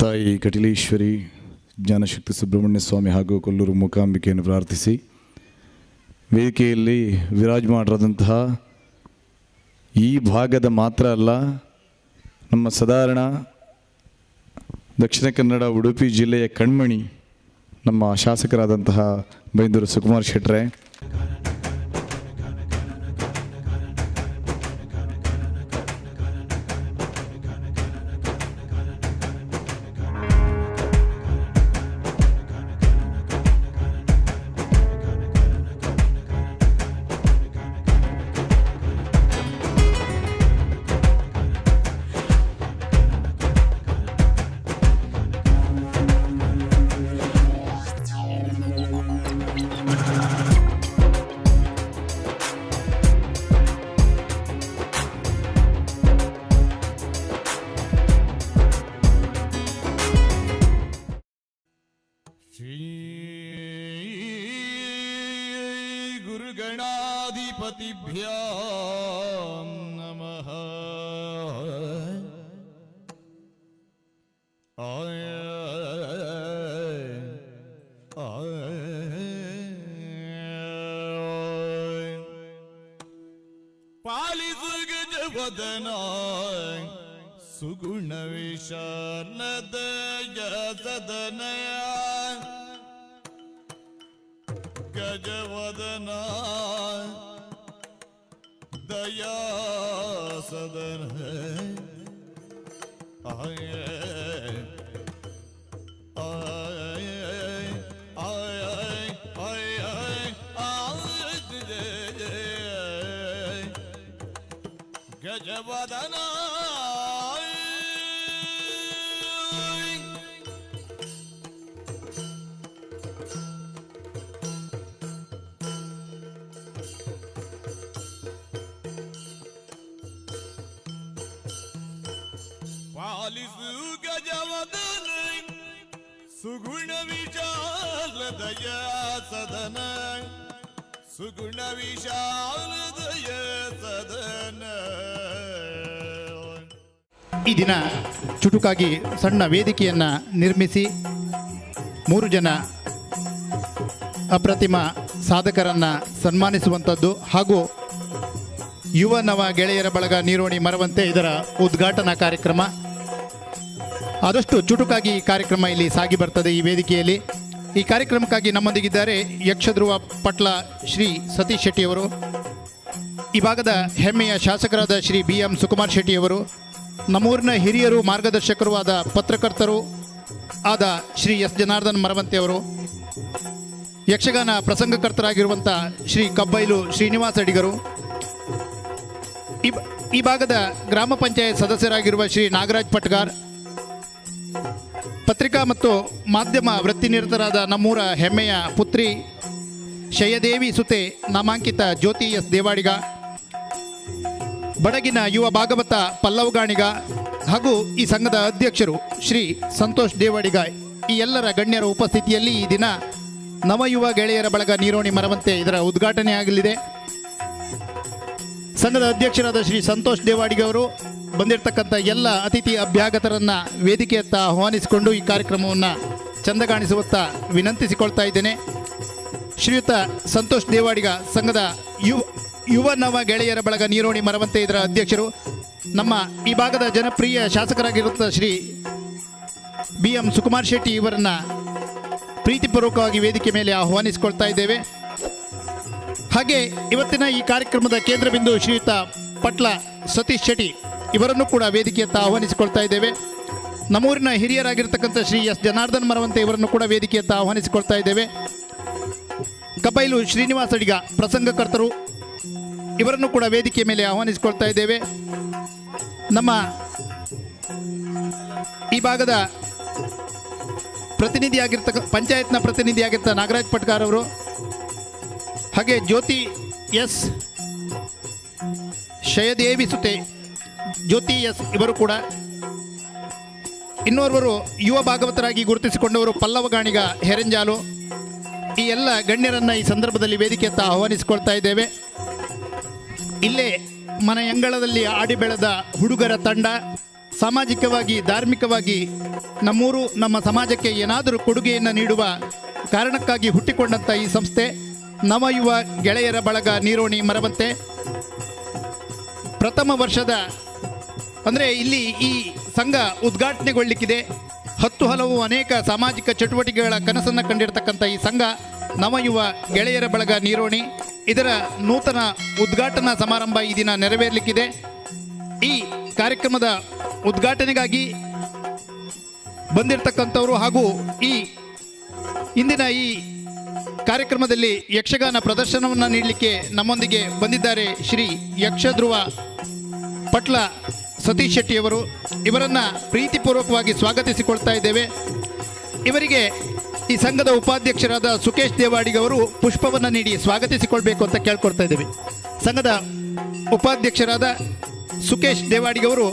ತಾಯಿ ಕಟಿಲೇಶ್ವರಿ, ಜ್ಞಾನಶಕ್ತಿ ಸುಬ್ರಹ್ಮಣ್ಯ ಸ್ವಾಮಿ ಹಾಗೂ ಕೊಲ್ಲೂರು ಮೂಕಾಂಬಿಕೆಯನ್ನು ಪ್ರಾರ್ಥಿಸಿ, ವೇದಿಕೆಯಲ್ಲಿ ವಿರಾಜಮಾನರಾದಂತಹ ಈ ಭಾಗದ ಮಾತ್ರ ಅಲ್ಲ, ನಮ್ಮ ಸಾಧಾರಣ ದಕ್ಷಿಣ ಕನ್ನಡ ಉಡುಪಿ ಜಿಲ್ಲೆಯ ಕಣ್ಮಣಿ, ನಮ್ಮ ಶಾಸಕರಾದಂತಹ ಬೈಂದೂರು ಸುಕುಮಾರ್ ಶೆಟ್ರೆ. ഭ്യോം നമ. ആയ പാലിസുഗജവദന സുഗുണവിശാ ay ay ay ay ay ay ay Gece badana ಸುಗುಣ ವಿಶಾಲ ದಯಾ ಸದನ. ಸುಗುಣ ವಿಶಾಲ ದಯ ಸದನ. ಈ ದಿನ ಚುಟುಕಾಗಿ ಸಣ್ಣ ವೇದಿಕೆಯನ್ನು ನಿರ್ಮಿಸಿ ಮೂರು ಜನ ಅಪ್ರತಿಮ ಸಾಧಕರನ್ನು ಸನ್ಮಾನಿಸುವಂಥದ್ದು ಹಾಗೂ ಯುವ ನವ ಗೆಳೆಯರ ಬಳಗ ನೀರೋಣಿ ಮರವಂತೆ ಇದರ ಉದ್ಘಾಟನಾ ಕಾರ್ಯಕ್ರಮ. ಆದಷ್ಟು ಚುಟುಕಾಗಿ ಈ ಕಾರ್ಯಕ್ರಮ ಇಲ್ಲಿ ಸಾಗಿ ಬರ್ತದೆ ಈ ವೇದಿಕೆಯಲ್ಲಿ. ಈ ಕಾರ್ಯಕ್ರಮಕ್ಕಾಗಿ ನಮ್ಮೊಂದಿಗಿದ್ದಾರೆ ಯಕ್ಷಧ್ರುವ ಪಟ್ಲ ಶ್ರೀ ಸತೀಶ್ ಶೆಟ್ಟಿಯವರು. ಈ ಭಾಗದ ಹೆಮ್ಮೆಯ ಶಾಸಕರಾದ ಶ್ರೀ ಬಿ ಎಂ ಸುಕುಮಾರ್ ಶೆಟ್ಟಿಯವರು. ನಮ್ಮೂರಿನ ಹಿರಿಯರು ಮಾರ್ಗದರ್ಶಕರು ಆದ ಪತ್ರಕರ್ತರು ಆದ ಶ್ರೀ ಎಸ್ ಜನಾರ್ದನ್ ಮರವಂತೆಯವರು ಯಕ್ಷಗಾನ ಪ್ರಸಂಗಕರ್ತರಾಗಿರುವಂಥ ಶ್ರೀ ಕಬ್ಬೈಲು ಶ್ರೀನಿವಾಸ ಅಡಿಗರು. ಈ ಭಾಗದ ಗ್ರಾಮ ಪಂಚಾಯತ್ ಸದಸ್ಯರಾಗಿರುವ ಶ್ರೀ ನಾಗರಾಜ್ ಪಟ್ಗಾರ್. ಪತ್ರಿಕಾ ಮತ್ತು ಮಾಧ್ಯಮ ವೃತ್ತಿನಿರತರಾದ ನಮ್ಮೂರ ಹೆಮ್ಮೆಯ ಪುತ್ರಿ ಶಯದೇವಿ ಸುತೆ ನಾಮಾಂಕಿತ ಜ್ಯೋತಿ ಎಸ್ ದೇವಾಡಿಗ, ಬಡಗಿನ ಯುವ ಭಾಗವತ ಪಲ್ಲವಗಾಣಿಗ ಹಾಗೂ ಈ ಸಂಘದ ಅಧ್ಯಕ್ಷರು ಶ್ರೀ ಸಂತೋಷ್ ದೇವಾಡಿಗ. ಈ ಎಲ್ಲರ ಗಣ್ಯರ ಉಪಸ್ಥಿತಿಯಲ್ಲಿ ಈ ದಿನ ನವಯುವ ಗೆಳೆಯರ ಬಳಗ ನೀರೋಣಿ ಮರವಂತೆ ಇದರ ಉದ್ಘಾಟನೆ ಆಗಲಿದೆ. ಸಂಘದ ಅಧ್ಯಕ್ಷರಾದ ಶ್ರೀ ಸಂತೋಷ್ ದೇವಾಡಿಗ ಅವರು ಬಂದಿರತಕ್ಕಂಥ ಎಲ್ಲ ಅತಿಥಿ ಅಭ್ಯಾಗತರನ್ನ ವೇದಿಕೆಯತ್ತ ಆಹ್ವಾನಿಸಿಕೊಂಡು ಈ ಕಾರ್ಯಕ್ರಮವನ್ನು ಚಂದ ಕಾಣಿಸುವತ್ತ ವಿನಂತಿಸಿಕೊಳ್ತಾ ಇದ್ದೇನೆ. ಶ್ರೀಯುತ ಸಂತೋಷ್ ದೇವಾಡಿಗ ಸಂಘದ ಯುವ ಯುವ ನವ ಗೆಳೆಯರ ಬಳಗ ನೀರೋಣಿ ಮರವಂತೆ ಇದರ ಅಧ್ಯಕ್ಷರು. ನಮ್ಮ ಈ ಭಾಗದ ಜನಪ್ರಿಯ ಶಾಸಕರಾಗಿರುತ್ತ ಶ್ರೀ ಬಿ ಎಂ ಸುಕುಮಾರ್ ಶೆಟ್ಟಿ ಇವರನ್ನು ಪ್ರೀತಿಪೂರ್ವಕವಾಗಿ ವೇದಿಕೆ ಮೇಲೆ ಆಹ್ವಾನಿಸಿಕೊಳ್ತಾ ಇದ್ದೇವೆ. ಹಾಗೆ ಇವತ್ತಿನ ಈ ಕಾರ್ಯಕ್ರಮದ ಕೇಂದ್ರ ಬಿಂದು ಶ್ರೀಯುತ ಪಟ್ಲ ಸತೀಶ್ ಶೆಟ್ಟಿ ಇವರನ್ನು ಕೂಡ ವೇದಿಕೆಯತ್ತ ಆಹ್ವಾನಿಸಿಕೊಳ್ತಾ ಇದ್ದೇವೆ. ನಮ್ಮೂರಿನ ಹಿರಿಯರಾಗಿರ್ತಕ್ಕಂಥ ಶ್ರೀ ಎಸ್ ಜನಾರ್ದನ್ ಮರವಂತೆ ಇವರನ್ನು ಕೂಡ ವೇದಿಕೆಯತ್ತ ಆಹ್ವಾನಿಸಿಕೊಳ್ತಾ ಇದ್ದೇವೆ. ಕಬೈಲು ಶ್ರೀನಿವಾಸ ಅಡಿಗ, ಪ್ರಸಂಗಕರ್ತರು, ಇವರನ್ನು ಕೂಡ ವೇದಿಕೆ ಮೇಲೆ ಆಹ್ವಾನಿಸಿಕೊಳ್ತಾ ಇದ್ದೇವೆ. ನಮ್ಮ ಈ ಭಾಗದ ಪ್ರತಿನಿಧಿಯಾಗಿರ್ತಕ್ಕ ಪಂಚಾಯತ್ನ ಪ್ರತಿನಿಧಿಯಾಗಿರ್ತ ನಾಗರಾಜ್ ಪಟ್ಕಾರ್ ಅವರು, ಹಾಗೆ ಜ್ಯೋತಿ ಎಸ್, ಶಯದೇವಿ ಸುತೆ ಜ್ಯೋತಿ ಎಸ್ ಇವರು ಕೂಡ ಇನ್ನೋರ್ವರು ಯುವ ಭಾಗವತರಾಗಿ ಗುರುತಿಸಿಕೊಂಡವರು ಪಲ್ಲವಗಾಣಿಗ ಹೆರೆಂಜಾಲು. ಈ ಎಲ್ಲ ಗಣ್ಯರನ್ನು ಈ ಸಂದರ್ಭದಲ್ಲಿ ವೇದಿಕೆಯತ್ತ ಆಹ್ವಾನಿಸಿಕೊಳ್ತಾ ಇದ್ದೇವೆ. ಇಲ್ಲೇ ಮನೆಯಂಗಳದಲ್ಲಿ ಆಡಿ ಬೆಳೆದ ಹುಡುಗರ ತಂಡ, ಸಾಮಾಜಿಕವಾಗಿ, ಧಾರ್ಮಿಕವಾಗಿ ನಮ್ಮೂರು, ನಮ್ಮ ಸಮಾಜಕ್ಕೆ ಏನಾದರೂ ಕೊಡುಗೆಯನ್ನು ನೀಡುವ ಕಾರಣಕ್ಕಾಗಿ ಹುಟ್ಟಿಕೊಂಡಂಥ ಈ ಸಂಸ್ಥೆ ನವಯುವ ಗೆಳೆಯರ ಬಳಗ ನೀರೋಣಿ ಮರವಂತೆ. ಪ್ರಥಮ ವರ್ಷದ ಅಂದರೆ ಇಲ್ಲಿ ಈ ಸಂಘ ಉದ್ಘಾಟನೆಗೊಳ್ಳಿಕ್ಕಿದೆ. ಹತ್ತು ಹಲವು ಅನೇಕ ಸಾಮಾಜಿಕ ಚಟುವಟಿಕೆಗಳ ಕನಸನ್ನು ಕಂಡಿರ್ತಕ್ಕಂಥ ಈ ಸಂಘ ನವಯುವ ಗೆಳೆಯರ ಬಳಗ ನೀರೋಣಿ. ಇದರ ನೂತನ ಉದ್ಘಾಟನಾ ಸಮಾರಂಭ ಈ ದಿನ ನೆರವೇರಲಿಕ್ಕಿದೆ. ಈ ಕಾರ್ಯಕ್ರಮದ ಉದ್ಘಾಟನೆಗಾಗಿ ಬಂದಿರತಕ್ಕಂಥವರು ಹಾಗೂ ಈ ಇಂದಿನ ಈ ಕಾರ್ಯಕ್ರಮದಲ್ಲಿ ಯಕ್ಷಗಾನ ಪ್ರದರ್ಶನವನ್ನು ನೀಡಲಿಕ್ಕೆ ನಮ್ಮೊಂದಿಗೆ ಬಂದಿದ್ದಾರೆ ಶ್ರೀ ಯಕ್ಷಧ್ರುವ ಪಟ್ಲ ಸತೀಶ್ ಶೆಟ್ಟಿಯವರು ಇವರನ್ನು ಪ್ರೀತಿಪೂರ್ವಕವಾಗಿ ಸ್ವಾಗತಿಸಿಕೊಳ್ತಾ ಇದ್ದೇವೆ. ಇವರಿಗೆ ಈ ಸಂಘದ ಉಪಾಧ್ಯಕ್ಷರಾದ ಸುಕೇಶ್ ದೇವಾಡಿಗವರು ಪುಷ್ಪವನ್ನು ನೀಡಿ ಸ್ವಾಗತಿಸಿಕೊಳ್ಬೇಕು ಅಂತ ಕೇಳ್ಕೊಡ್ತಾ ಇದ್ದೇವೆ. ಸಂಘದ ಉಪಾಧ್ಯಕ್ಷರಾದ ಸುಕೇಶ್ ದೇವಾಡಿಗವರು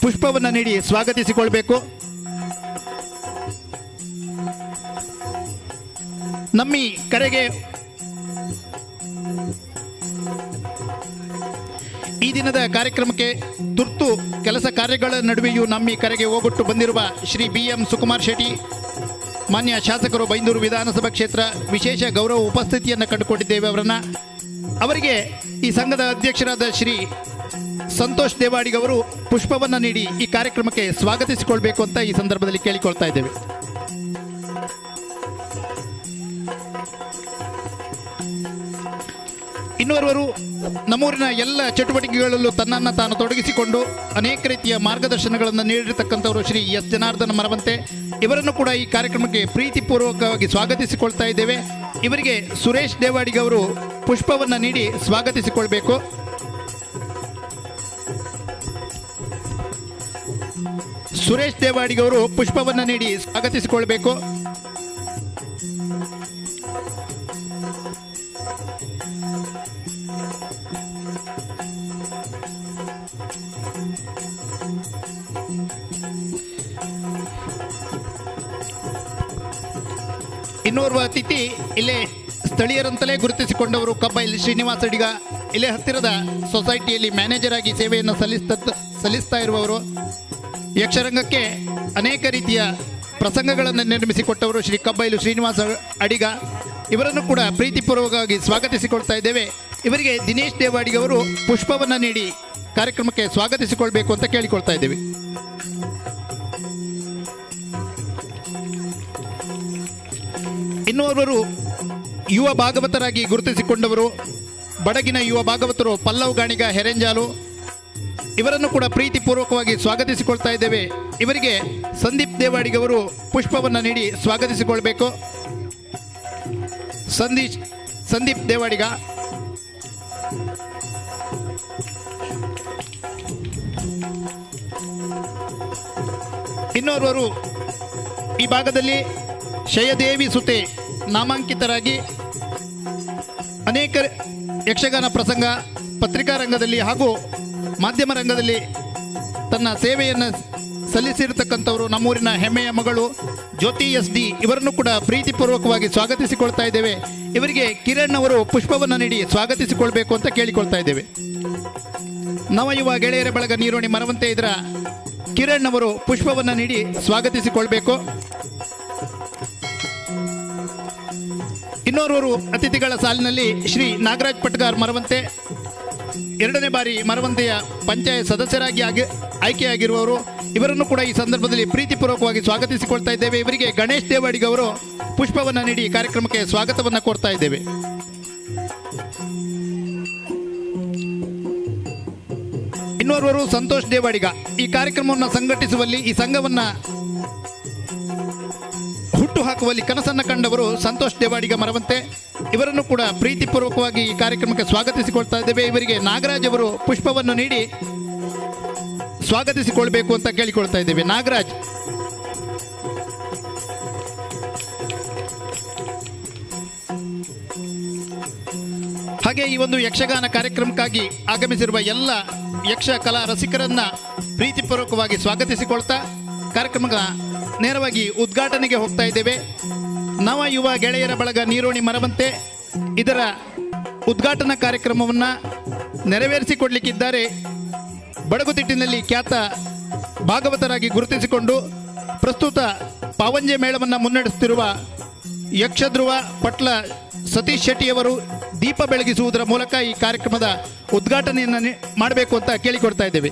ಪುಷ್ಪವನ್ನು ನೀಡಿ ಸ್ವಾಗತಿಸಿಕೊಳ್ಬೇಕು. ನಮ್ಮಿ ಕರೆಗೆ ದಿನದ ಕಾರ್ಯಕ್ರಮಕ್ಕೆ ತುರ್ತು ಕೆಲಸ ಕಾರ್ಯಗಳ ನಡುವೆಯೂ ನಮ್ಮಿ ಕರೆಗೆ ಹೋಗೊಟ್ಟು ಬಂದಿರುವ ಶ್ರೀ ಬಿ ಎಂ ಸುಕುಮಾರ್ ಶೆಟ್ಟಿ, ಮಾನ್ಯ ಶಾಸಕರು ಬೈಂದೂರು ವಿಧಾನಸಭಾ ಕ್ಷೇತ್ರ, ವಿಶೇಷ ಗೌರವ ಉಪಸ್ಥಿತಿಯನ್ನು ಕಂಡುಕೊಂಡಿದ್ದೇವೆ ಅವರನ್ನು. ಅವರಿಗೆ ಈ ಸಂಘದ ಅಧ್ಯಕ್ಷರಾದ ಶ್ರೀ ಸಂತೋಷ್ ದೇವಾಡಿಗವರು ಪುಷ್ಪವನ್ನು ನೀಡಿ ಈ ಕಾರ್ಯಕ್ರಮಕ್ಕೆ ಸ್ವಾಗತಿಸಿಕೊಳ್ಬೇಕು ಅಂತ ಈ ಸಂದರ್ಭದಲ್ಲಿ ಕೇಳಿಕೊಳ್ತಾ ಇದ್ದೇವೆ. ಇನ್ನೋರ್ವರು ನಮ್ಮೂರಿನ ಎಲ್ಲ ಚಟುವಟಿಕೆಗಳಲ್ಲೂ ತನ್ನನ್ನು ತಾನು ತೊಡಗಿಸಿಕೊಂಡು ಅನೇಕ ರೀತಿಯ ಮಾರ್ಗದರ್ಶನಗಳನ್ನು ನೀಡಿರತಕ್ಕಂಥವರು ಶ್ರೀ ಎಸ್ ಜನಾರ್ದನ ಮರವಂತೆ. ಇವರನ್ನು ಕೂಡ ಈ ಕಾರ್ಯಕ್ರಮಕ್ಕೆ ಪ್ರೀತಿಪೂರ್ವಕವಾಗಿ ಸ್ವಾಗತಿಸಿಕೊಳ್ತಾ ಇದ್ದೇವೆ. ಇವರಿಗೆ ಸುರೇಶ್ ದೇವಾಡಿಗೆ ಅವರು ಪುಷ್ಪವನ್ನು ನೀಡಿ ಸ್ವಾಗತಿಸಿಕೊಳ್ಬೇಕು. ಸುರೇಶ್ ದೇವಾಡಿಗೆ ಅವರು ಪುಷ್ಪವನ್ನು ನೀಡಿ ಸ್ವಾಗತಿಸಿಕೊಳ್ಬೇಕು. ಇಲ್ಲೇ ಸ್ಥಳೀಯರಂತಲೇ ಗುರುತಿಸಿಕೊಂಡವರು ಕಬ್ಬೈಲ್ ಶ್ರೀನಿವಾಸ ಅಡಿಗ. ಇಲ್ಲೇ ಹತ್ತಿರದ ಸೊಸೈಟಿಯಲ್ಲಿ ಮ್ಯಾನೇಜರ್ ಆಗಿ ಸೇವೆಯನ್ನು ಸಲ್ಲಿಸ್ತ, ಸಲ್ಲಿಸ್ತಾ ಇರುವವರು. ಯಕ್ಷರಂಗಕ್ಕೆ ಅನೇಕ ರೀತಿಯ ಪ್ರಸಂಗಗಳನ್ನು ನಿರ್ಮಿಸಿಕೊಟ್ಟವರು ಶ್ರೀ ಕಬ್ಬೈಲು ಶ್ರೀನಿವಾಸ ಅಡಿಗ. ಇವರನ್ನು ಕೂಡ ಪ್ರೀತಿಪೂರ್ವಕವಾಗಿ ಸ್ವಾಗತಿಸಿಕೊಳ್ತಾ ಇದ್ದೇವೆ. ಇವರಿಗೆ ದಿನೇಶ್ ದೇವಾಡಿಗವರು ಪುಷ್ಪವನ್ನು ನೀಡಿ ಕಾರ್ಯಕ್ರಮಕ್ಕೆ ಸ್ವಾಗತಿಸಿಕೊಳ್ಬೇಕು ಅಂತ ಕೇಳಿಕೊಳ್ತಾ ಇದ್ದೇವೆ. ಇನ್ನೋರ್ವರು ಯುವ ಭಾಗವತರಾಗಿ ಗುರುತಿಸಿಕೊಂಡವರು, ಬಡಗಿನ ಯುವ ಭಾಗವತರು ಪಲ್ಲವ್ ಗಾಣಿಗ ಹೆರೆಂಜಾಲು, ಇವರನ್ನು ಕೂಡ ಪ್ರೀತಿಪೂರ್ವಕವಾಗಿ ಸ್ವಾಗತಿಸಿಕೊಳ್ತಾ ಇದ್ದೇವೆ. ಇವರಿಗೆ ಸಂದೀಪ್ ದೇವಾಡಿಗವರು ಪುಷ್ಪವನ್ನು ನೀಡಿ ಸ್ವಾಗತಿಸಿಕೊಳ್ಬೇಕು. ಸಂದೀಶ್, ಸಂದೀಪ್ ದೇವಾಡಿಗ. ಇನ್ನೋರ್ವರು ಈ ಭಾಗದಲ್ಲಿ ಶಯದೇವಿ ಸುತೆ. ನಾಮಾಂಕಿತರಾಗಿ ಅನೇಕ ಯಕ್ಷಗಾನ ಪ್ರಸಂಗ ಪತ್ರಿಕಾ ರಂಗದಲ್ಲಿ ಹಾಗೂ ಮಾಧ್ಯಮ ರಂಗದಲ್ಲಿ ತನ್ನ ಸೇವೆಯನ್ನು ಸಲ್ಲಿಸಿರತಕ್ಕಂಥವರು ನಮ್ಮೂರಿನ ಹೆಮ್ಮೆಯ ಮಗಳು ಜ್ಯೋತಿ ಎಸ್ ಡಿ ಇವರನ್ನು ಕೂಡ ಪ್ರೀತಿಪೂರ್ವಕವಾಗಿ ಸ್ವಾಗತಿಸಿಕೊಳ್ತಾ ಇದ್ದೇವೆ. ಇವರಿಗೆ ಕಿರಣ್ ಅವರು ಪುಷ್ಪವನ್ನು ನೀಡಿ ಸ್ವಾಗತಿಸಿಕೊಳ್ಬೇಕು ಅಂತ ಕೇಳಿಕೊಳ್ತಾ ಇದ್ದೇವೆ. ನವಯುವ ಗೆಳೆಯರ ಬಳಗ ನೀರೋಣಿ ಮರವಂತೆ ಇದರ ಕಿರಣ್ ಅವರು ಪುಷ್ಪವನ್ನು ನೀಡಿ ಸ್ವಾಗತಿಸಿಕೊಳ್ಬೇಕು. ಇನ್ನೋರ್ವರು ಅತಿಥಿಗಳ ಸಾಲಿನಲ್ಲಿ ಶ್ರೀ ನಾಗರಾಜ್ ಪಟ್ಗಾರ್ ಮರವಂತೆ, ಎರಡನೇ ಬಾರಿ ಮರವಂತೆಯ ಪಂಚಾಯತ್ ಸದಸ್ಯರಾಗಿ ಆಗಿ, ಆಯ್ಕೆಯಾಗಿರುವವರು, ಇವರನ್ನು ಕೂಡ ಈ ಸಂದರ್ಭದಲ್ಲಿ ಪ್ರೀತಿಪೂರ್ವಕವಾಗಿ ಸ್ವಾಗತಿಸಿಕೊಳ್ತಾ ಇದ್ದೇವೆ. ಇವರಿಗೆ ಗಣೇಶ್ ದೇವಾಡಿಗ ಅವರು ಪುಷ್ಪವನ್ನು ನೀಡಿ ಕಾರ್ಯಕ್ರಮಕ್ಕೆ ಸ್ವಾಗತವನ್ನು ಕೋರ್ತಾ ಇದ್ದೇವೆ. ಇನ್ನೋರ್ವರು ಸಂತೋಷ್ ದೇವಾಡಿಗ. ಈ ಕಾರ್ಯಕ್ರಮವನ್ನು ಸಂಘಟಿಸುವಲ್ಲಿ ಈ ಸಂಘವನ್ನು ಹಾಕುವಲ್ಲಿ ಕನಸನ್ನು ಕಂಡವರು ಸಂತೋಷ್ ದೇವಾಡಿಗ ಮರವಂತೆ. ಇವರನ್ನು ಕೂಡ ಪ್ರೀತಿಪೂರ್ವಕವಾಗಿ ಈ ಕಾರ್ಯಕ್ರಮಕ್ಕೆ ಸ್ವಾಗತಿಸಿಕೊಳ್ತಾ ಇದ್ದೇವೆ. ಇವರಿಗೆ ನಾಗರಾಜ್ ಅವರು ಪುಷ್ಪವನ್ನು ನೀಡಿ ಸ್ವಾಗತಿಸಿಕೊಳ್ಬೇಕು ಅಂತ ಕೇಳಿಕೊಳ್ತಾ ಇದ್ದೇವೆ. ನಾಗರಾಜ್. ಹಾಗೆ ಈ ಒಂದು ಯಕ್ಷಗಾನ ಕಾರ್ಯಕ್ರಮಕ್ಕಾಗಿ ಆಗಮಿಸಿರುವ ಎಲ್ಲ ಯಕ್ಷ ಕಲಾ ರಸಿಕರನ್ನ ಪ್ರೀತಿಪೂರ್ವಕವಾಗಿ ಸ್ವಾಗತಿಸಿಕೊಳ್ತಾ ಕಾರ್ಯಕ್ರಮದ ನೇರವಾಗಿ ಉದ್ಘಾಟನೆಗೆ ಹೋಗ್ತಾ ಇದ್ದೇವೆ. ನವ ಯುವ ಗೆಳೆಯರ ಬಳಗ ನೀರೋಣಿ ಮರವಂತೆ ಇದರ ಉದ್ಘಾಟನಾ ಕಾರ್ಯಕ್ರಮವನ್ನು ನೆರವೇರಿಸಿಕೊಡ್ಲಿಕ್ಕಿದ್ದಾರೆ. ಬಡಗುತಿಟ್ಟಿನಲ್ಲಿ ಖ್ಯಾತ ಭಾಗವತರಾಗಿ ಗುರುತಿಸಿಕೊಂಡು ಪ್ರಸ್ತುತ ಪಾವಂಜೆ ಮೇಳವನ್ನು ಮುನ್ನಡೆಸುತ್ತಿರುವ ಯಕ್ಷಧ್ರುವ ಪಟ್ಲ ಸತೀಶ್ ಶೆಟ್ಟಿಯವರು ದೀಪ ಬೆಳಗಿಸುವುದರ ಮೂಲಕ ಈ ಕಾರ್ಯಕ್ರಮದ ಉದ್ಘಾಟನೆಯನ್ನು ಮಾಡಬೇಕು ಅಂತ ಕೇಳಿಕೊಡ್ತಾ ಇದ್ದೇವೆ.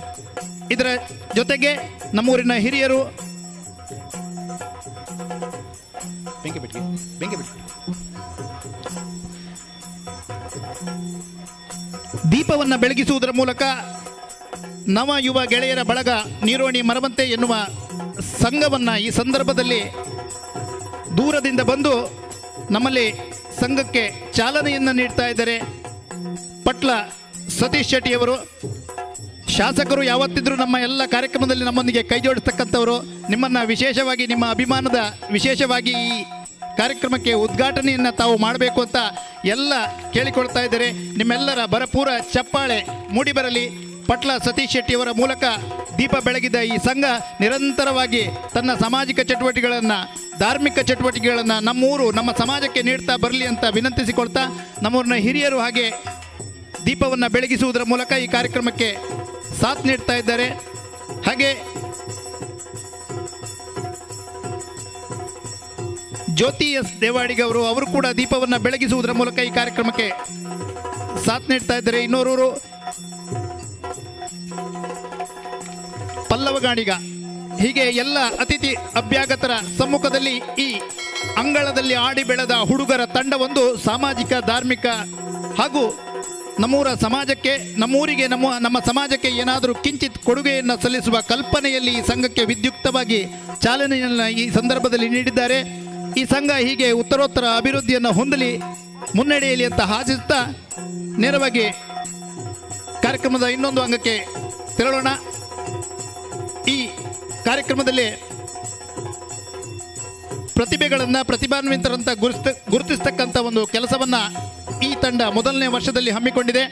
ಇದರ ಜೊತೆಗೆ ನಮ್ಮೂರಿನ ಹಿರಿಯರು ಬೆಂಕಿ ಬಿಟ್ಟಿ ಬೆಂಕಿ ಬಿಟ್ಟಿ ದೀಪವನ್ನು ಬೆಳಗಿಸುವುದರ ಮೂಲಕ ನವ ಯುವ ಗೆಳೆಯರ ಬಳಗ ನೀರೋಣಿ ಮರವಂತೆ ಎನ್ನುವ ಸಂಘವನ್ನು ಈ ಸಂದರ್ಭದಲ್ಲಿ ದೂರದಿಂದ ಬಂದು ನಮ್ಮಲ್ಲಿ ಸಂಘಕ್ಕೆ ಚಾಲನೆಯನ್ನು ನೀಡ್ತಾ ಇದ್ದಾರೆ. ಪಟ್ಲ ಸತೀಶ್ ಶೆಟ್ಟಿಯವರು. ಶಾಸಕರು ಯಾವತ್ತಿದ್ರು ನಮ್ಮ ಎಲ್ಲ ಕಾರ್ಯಕ್ರಮದಲ್ಲಿ ನಮ್ಮೊಂದಿಗೆ ಕೈ ಜೋಡಿಸ್ತಕ್ಕಂಥವರು. ನಿಮ್ಮನ್ನು ವಿಶೇಷವಾಗಿ, ನಿಮ್ಮ ಅಭಿಮಾನದ ವಿಶೇಷವಾಗಿ ಈ ಕಾರ್ಯಕ್ರಮಕ್ಕೆ ಉದ್ಘಾಟನೆಯನ್ನು ತಾವು ಮಾಡಬೇಕು ಅಂತ ಎಲ್ಲ ಕೇಳಿಕೊಳ್ತಾ ಇದ್ದಾರೆ. ನಿಮ್ಮೆಲ್ಲರ ಭರಪೂರ ಚಪ್ಪಾಳೆ ಮೂಡಿಬರಲಿ ಪಟ್ಲ ಸತೀಶ್ ಶೆಟ್ಟಿಯವರ ಮೂಲಕ ದೀಪ ಬೆಳಗಿದ ಈ ಸಂಘ ನಿರಂತರವಾಗಿ ತನ್ನ ಸಾಮಾಜಿಕ ಚಟುವಟಿಕೆಗಳನ್ನು, ಧಾರ್ಮಿಕ ಚಟುವಟಿಕೆಗಳನ್ನು ನಮ್ಮೂರು, ನಮ್ಮ ಸಮಾಜಕ್ಕೆ ನೀಡ್ತಾ ಬರಲಿ ಅಂತ ವಿನಂತಿಸಿಕೊಳ್ತಾ ನಮ್ಮೂರಿನ ಹಿರಿಯರು ಹಾಗೆ ದೀಪವನ್ನು ಬೆಳಗಿಸುವುದರ ಮೂಲಕ ಈ ಕಾರ್ಯಕ್ರಮಕ್ಕೆ ಸಾಥ್ ನೀಡ್ತಾ ಇದ್ದಾರೆ. ಹಾಗೆ ಜ್ಯೋತಿ ಎಸ್ ದೇವಾಡಿಗ ಅವರು ಅವರು ಕೂಡ ದೀಪವನ್ನು ಬೆಳಗಿಸುವುದರ ಮೂಲಕ ಈ ಕಾರ್ಯಕ್ರಮಕ್ಕೆ ಸಾಥ್ ನೀಡ್ತಾ ಇದ್ದಾರೆ. ಇನ್ನೋರವರು ಪಲ್ಲವಗಾಣಿಗ ಹೀಗೆ ಎಲ್ಲ ಅತಿಥಿ ಅಭ್ಯಾಗತರ ಸಮ್ಮುಖದಲ್ಲಿ ಈ ಅಂಗಳದಲ್ಲಿ ಆಡಿ ಬೆಳೆದ ಹುಡುಗರ ತಂಡವೊಂದು ಸಾಮಾಜಿಕ, ಧಾರ್ಮಿಕ ಹಾಗೂ ನಮ್ಮೂರ ಸಮಾಜಕ್ಕೆ, ನಮ್ಮೂರಿಗೆ, ನಮ್ಮ ನಮ್ಮ ಸಮಾಜಕ್ಕೆ ಏನಾದರೂ ಕಿಂಚಿತ್ ಕೊಡುಗೆಯನ್ನು ಸಲ್ಲಿಸುವ ಕಲ್ಪನೆಯಲ್ಲಿ ಈ ಸಂಘಕ್ಕೆ ವಿದ್ಯುಕ್ತವಾಗಿ ಚಾಲನೆಯನ್ನು ಈ ಸಂದರ್ಭದಲ್ಲಿ ನೀಡಿದ್ದಾರೆ. ಈ ಸಂಘ ಹೀಗೆ ಉತ್ತರೋತ್ತರ ಅಭಿವೃದ್ಧಿಯನ್ನು ಹೊಂದಲಿ, ಮುನ್ನಡೆಯಲಿ ಅಂತ ಹಾಸಿಸ್ತಾ ನೇರವಾಗಿ ಕಾರ್ಯಕ್ರಮದ ಇನ್ನೊಂದು ಅಂಗಕ್ಕೆ ತೆರಳೋಣ. ಈ ಕಾರ್ಯಕ್ರಮದಲ್ಲಿ ಪ್ರತಿಭೆಗಳನ್ನು ಪ್ರತಿಭಾನ್ವಿತರಂತ ಗುರುತ ಗುರುತಿಸ್ತಕ್ಕಂಥ ಒಂದು ಕೆಲಸವನ್ನು ಈ ತಂಡ ಮೊದಲನೇ ವರ್ಷದಲ್ಲಿ ಹಮ್ಮಿಕೊಂಡಿದೆ.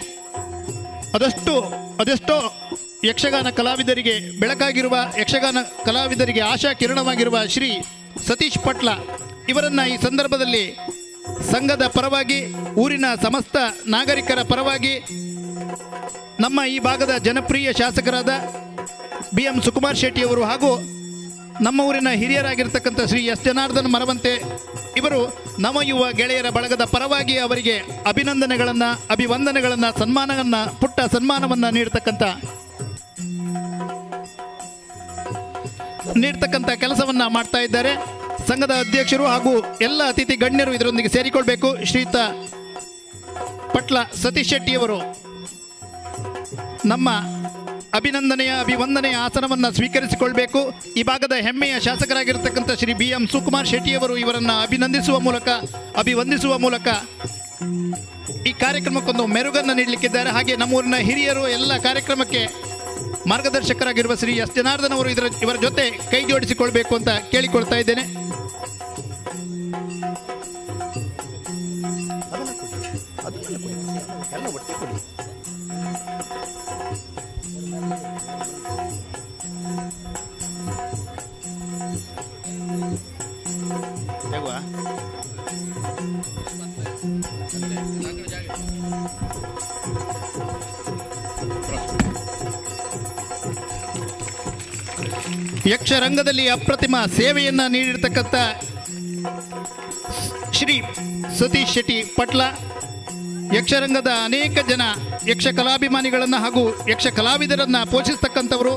ಅದಷ್ಟು, ಅದೆಷ್ಟೋ ಯಕ್ಷಗಾನ ಕಲಾವಿದರಿಗೆ ಬೆಳಕಾಗಿರುವ, ಯಕ್ಷಗಾನ ಕಲಾವಿದರಿಗೆ ಆಶಾ ಕಿರಣವಾಗಿರುವ ಶ್ರೀ ಸತೀಶ್ ಪಟ್ಲ ಇವರನ್ನು ಈ ಸಂದರ್ಭದಲ್ಲಿ ಸಂಘದ ಪರವಾಗಿ, ಊರಿನ ಸಮಸ್ತ ನಾಗರಿಕರ ಪರವಾಗಿ, ನಮ್ಮ ಈ ಭಾಗದ ಜನಪ್ರಿಯ ಶಾಸಕರಾದ ಬಿ ಎಂ ಸುಕುಮಾರ್ ಶೆಟ್ಟಿಯವರು ಹಾಗೂ ನಮ್ಮ ಊರಿನ ಹಿರಿಯರಾಗಿರ್ತಕ್ಕಂಥ ಶ್ರೀ ಎಸ್ ಜನಾರ್ದನ್ ಮರವಂತೆ ಇವರು ನವ ಯುವ ಗೆಳೆಯರ ಬಳಗದ ಪರವಾಗಿ ಅವರಿಗೆ ಅಭಿನಂದನೆಗಳನ್ನು, ಅಭಿವಂದನೆಗಳನ್ನು, ಸನ್ಮಾನವನ್ನು, ಪುಟ್ಟ ಸನ್ಮಾನವನ್ನು ನೀಡ್ತಕ್ಕಂಥ ನೀಡ್ತಕ್ಕಂಥ ಕೆಲಸವನ್ನು ಮಾಡ್ತಾ ಇದ್ದಾರೆ. ಸಂಘದ ಅಧ್ಯಕ್ಷರು ಹಾಗೂ ಎಲ್ಲ ಅತಿಥಿ ಗಣ್ಯರು ಇದರೊಂದಿಗೆ ಸೇರಿಕೊಳ್ಬೇಕು. ಶ್ರೀಯುತ ಪಟ್ಲ ಸತೀಶ್ ಶೆಟ್ಟಿಯವರು ನಮ್ಮ ಅಭಿನಂದನೆಯ, ಅಭಿವಂದನೆಯ ಆಸನವನ್ನು ಸ್ವೀಕರಿಸಿಕೊಳ್ಬೇಕು. ಈ ಭಾಗದ ಹೆಮ್ಮೆಯ ಶಾಸಕರಾಗಿರ್ತಕ್ಕಂಥ ಶ್ರೀ ಬಿ ಎಂ ಸುಕುಮಾರ್ ಶೆಟ್ಟಿಯವರು ಇವರನ್ನು ಅಭಿನಂದಿಸುವ ಮೂಲಕ, ಅಭಿವಂದಿಸುವ ಮೂಲಕ ಈ ಕಾರ್ಯಕ್ರಮಕ್ಕೊಂದು ಮೆರುಗನ್ನು ನೀಡಲಿಕ್ಕಿದ್ದಾರೆ. ಹಾಗೆ ನಮ್ಮೂರಿನ ಹಿರಿಯರು ಎಲ್ಲ ಕಾರ್ಯಕ್ರಮಕ್ಕೆ ಮಾರ್ಗದರ್ಶಕರಾಗಿರುವ ಶ್ರೀ ಎಸ್ ಜನಾರ್ದನ್ ಅವರು ಇದರ, ಇವರ ಜೊತೆ ಕೈ ಜೋಡಿಸಿಕೊಳ್ಬೇಕು ಅಂತ ಕೇಳಿಕೊಳ್ತಾ ಇದ್ದೇನೆ. ಯಕ್ಷರಂಗದಲ್ಲಿ ಅಪ್ರತಿಮ ಸೇವೆಯನ್ನು ನೀಡಿರ್ತಕ್ಕಂಥ ಶ್ರೀ ಸತೀಶ್ ಶೆಟ್ಟಿ ಪಟ್ಲ, ಯಕ್ಷರಂಗದ ಅನೇಕ ಜನ ಯಕ್ಷ ಕಲಾಭಿಮಾನಿಗಳನ್ನು ಹಾಗೂ ಯಕ್ಷ ಕಲಾವಿದರನ್ನು ಪೋಷಿಸ್ತಕ್ಕಂಥವರು.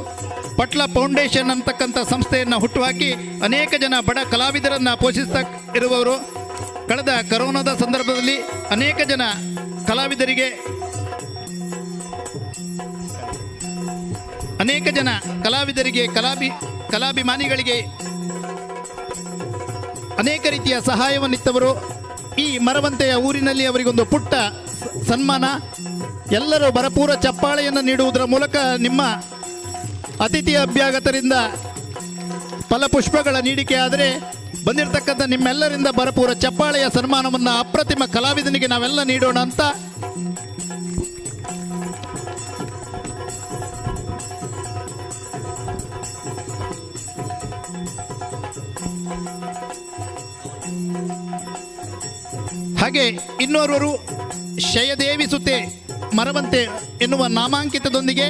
ಪಟ್ಲ ಫೌಂಡೇಶನ್ ಅಂತಕ್ಕಂಥ ಸಂಸ್ಥೆಯನ್ನು ಹುಟ್ಟುಹಾಕಿ ಅನೇಕ ಜನ ಬಡ ಕಲಾವಿದರನ್ನು ಪೋಷಿಸ್ತಾ ಇರುವವರು. ಕಳೆದ ಕರೋನಾದ ಸಂದರ್ಭದಲ್ಲಿ ಅನೇಕ ಜನ ಕಲಾವಿದರಿಗೆ ಅನೇಕ ಜನ ಕಲಾವಿದರಿಗೆ, ಕಲಾಭಿ, ಕಲಾಭಿಮಾನಿಗಳಿಗೆ ಅನೇಕ ರೀತಿಯ ಸಹಾಯವನ್ನಿತ್ತವರು. ಈ ಮರವಂತೆಯ ಊರಿನಲ್ಲಿ ಅವರಿಗೊಂದು ಪುಟ್ಟ ಸನ್ಮಾನ. ಎಲ್ಲರೂ ಭರಪೂರ ಚಪ್ಪಾಳೆಯನ್ನು ನೀಡುವುದರ ಮೂಲಕ ನಿಮ್ಮ ಅತಿಥಿ ಅಭ್ಯಾಗತರಿಂದ ಫಲಪುಷ್ಪಗಳ ನೀಡಿಕೆ ಆದರೆ ಬಂದಿರತಕ್ಕಂಥ ನಿಮ್ಮೆಲ್ಲರಿಂದ ಭರಪೂರ ಚಪ್ಪಾಳೆಯ ಸನ್ಮಾನವನ್ನು ಅಪ್ರತಿಮ ಕಲಾವಿದನಿಗೆ ನಾವೆಲ್ಲ ನೀಡೋಣ ಅಂತ ಹಾಗೆ ಇನ್ನೋರ್ವರು ಶಯದೇವಿ ಸುತೆ ಮರವಂತೆ ಎನ್ನುವ ನಾಮಾಂಕಿತದೊಂದಿಗೆ